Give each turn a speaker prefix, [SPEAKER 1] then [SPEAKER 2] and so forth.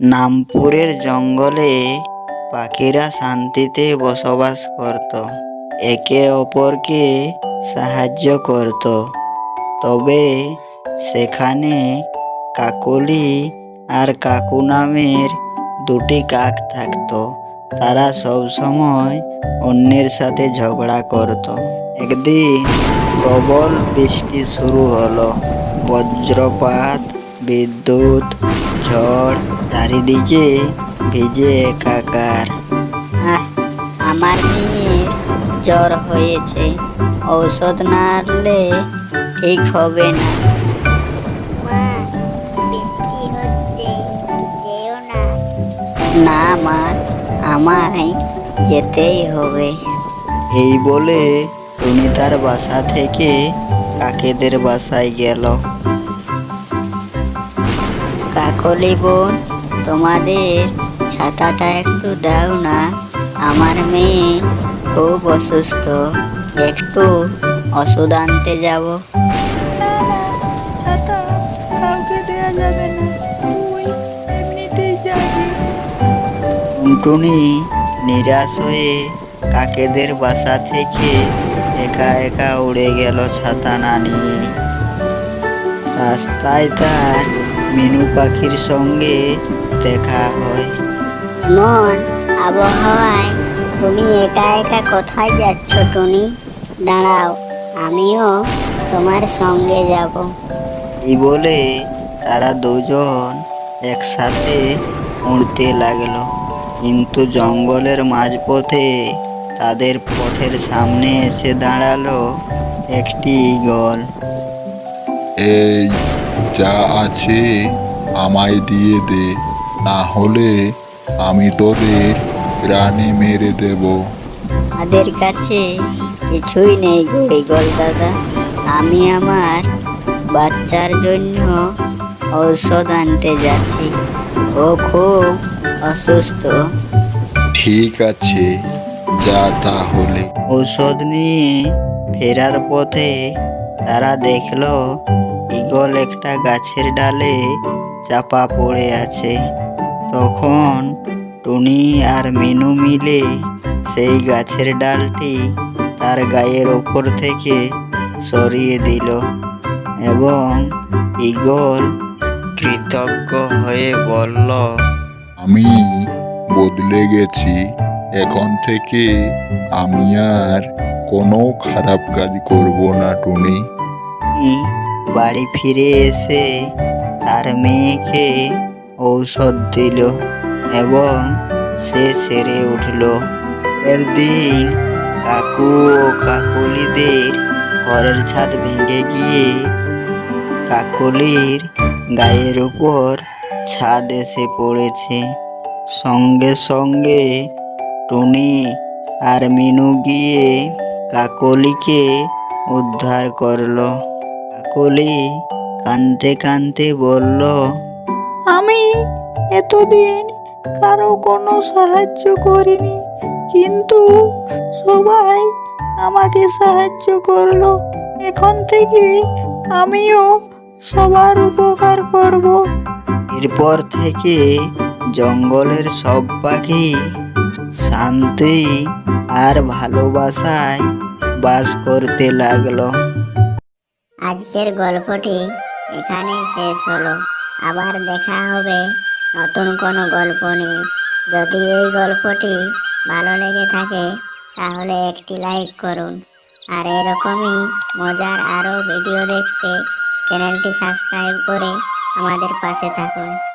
[SPEAKER 1] নামপুরের জঙ্গলে পাখিরা শান্তিতে বসবাস করত। একে অপরকে সাহায্য করত। তবে সেখানে কাকলি আর কাকু নামের দুটি কাক থাকতো। তারা সবসময় অন্যের সাথে ঝগড়া করত। একদিন প্রবল বৃষ্টি শুরু হলো। বজ্রপাত বিদ্যুৎ ঝড় চারিদিকে ভিজে একাকার।
[SPEAKER 2] আহ, আমার মেয়ের জ্বর হয়েছে। ঔষধ না আনলে ঠিক হবে না। মা বৃষ্টি হচ্ছে যেও না। না মা আমায় যেতেই হবে।
[SPEAKER 1] এই বলে টুনি তার বাসা থেকে কাকেদের বাসায় গেল।
[SPEAKER 2] কাকলি বোন, তোমাদের ছাতাটা একটু দাও না। আমার মেয়ে খুব অসুস্থ, একটু ওষুধ আনতে যাব।
[SPEAKER 3] না না ছাতা কাউকে দেয়া যাবে না তুই এমনিতেই যাবি
[SPEAKER 1] টুনটুনি নিরাশ হয়ে কাকেদের বাসা থেকে একা একা উড়ে গেল ছাতা না নিয়ে রাস্তায় তার মিনু পাখির সঙ্গে দেখা হয়।
[SPEAKER 2] এমন আবহাওয়ায় তুমি একা একা কোথায় যাচ্ছ টুনি? দাঁড়াও আমিও তোমার সঙ্গে যাব।
[SPEAKER 1] এই বলে তারা দুজন একসাথে উড়তে লাগল। কিন্তু জঙ্গলের মাঝপথে তাদের পথের সামনে এসে দাঁড়াল একটি ঈগল।
[SPEAKER 4] এই যা আছে আমায় দিয়ে দে। না হলে আমি তোদের প্রাণে মেরে দেব।
[SPEAKER 2] আমাদের কাছে কিছুই নেই গরিগল দাদা। আমি আমার বাচ্চার জন্য ঔষধ আনতে যাচ্ছি। ও খুব অসুস্থ।
[SPEAKER 4] ঠিক আছে যা তাহলে।
[SPEAKER 1] ঔষধ নিয়ে ফেরার পথে তারা দেখল ঈগল একটা গাছের ডালে চাপা পড়ে আছে। তখন টুনি আর মিনু মিলে সেই গাছের ডালটি তার গায়ের ওপর থেকে সরিয়ে দিল এবং ঈগল কৃতজ্ঞ হয়ে বলল
[SPEAKER 4] আমি বদলে গেছি। এখন থেকে আমি আর কোনো খারাপ কাজ করব না টুনি।
[SPEAKER 1] বাড়ি ফিরে এসে তার মেয়েকে ঔষধ দিল এবং সে সেরে উঠল। এর দিন কাকু ও কাকুলিদের ঘরের ছাদ ভেঙে গিয়ে কাকলির গায়ের উপর ছাদ এসে পড়েছে। সঙ্গে সঙ্গে টুনি আর মিনু গিয়ে কাকলিকে উদ্ধার করল। কাকলি কানতে কানতে বলল,
[SPEAKER 3] আমি এতদিন কারও কোনো সাহায্য করিনি, কিন্তু সবাই আমাকে সাহায্য করল। এখন থেকে আমিও সবার উপকার করব।
[SPEAKER 1] এরপর থেকে জঙ্গলের সব পাখি শান্তি আর ভালোবাসায় বাস করতে লাগল।
[SPEAKER 2] আজকের গল্পটি এখানে শেষ হলো। আবার দেখা হবে নতুন কোনো গল্প নিয়ে। যদি এই গল্পটি ভালো লেগে থাকে, তাহলে একটি লাইক করুন। আর এরকমই মজার আরও ভিডিও দেখতে চ্যানেলটি সাবস্ক্রাইব করে আমাদের পাশে থাকুন।